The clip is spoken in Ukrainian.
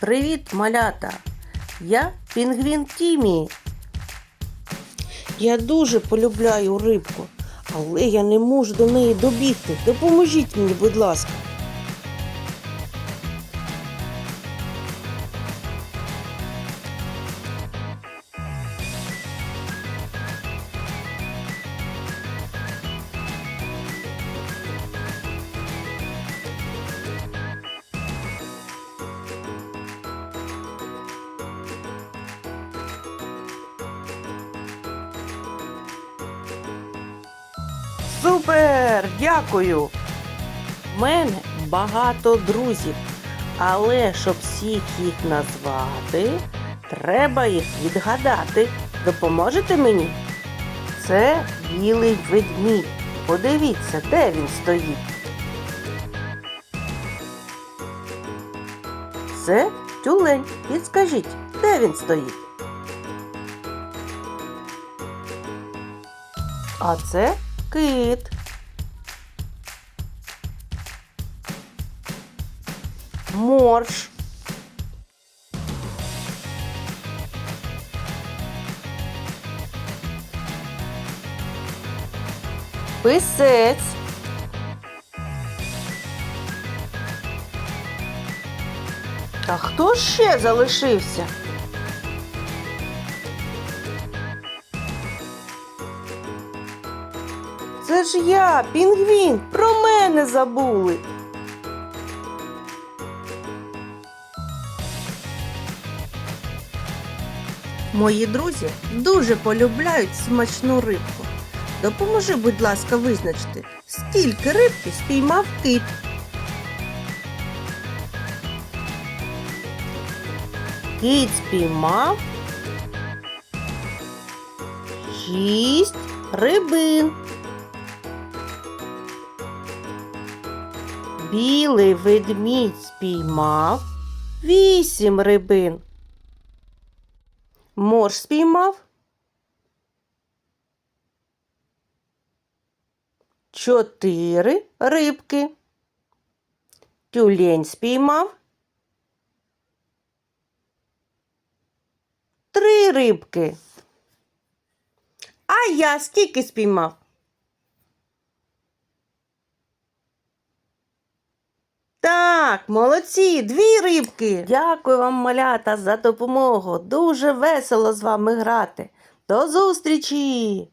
Привіт, малята! Я Пінгвін Тімі. Я дуже полюбляю рибку, але я не можу до неї добігти. Допоможіть мені, будь ласка. Супер! Дякую! У мене багато друзів, але щоб всіх їх назвати, треба їх відгадати. Допоможете мені? Це білий ведмідь. Подивіться, де він стоїть. Це тюлень. Підскажіть, де він стоїть? А це кит. Морж. Писець. А хто ще залишився? Це ж я, пінгвін, про мене забули. Мої друзі дуже полюбляють смачну рибку. Допоможи, будь ласка, визначити, скільки рибки спіймав кит. Кит спіймав шість рибин. Білий ведмідь спіймав вісім рибин. Морж спіймав чотири рибки. Тюлень спіймав три рибки. А я скільки спіймав? Так, молодці, дві рибки. Дякую вам, малята, за допомогу. Дуже весело з вами грати. До зустрічі!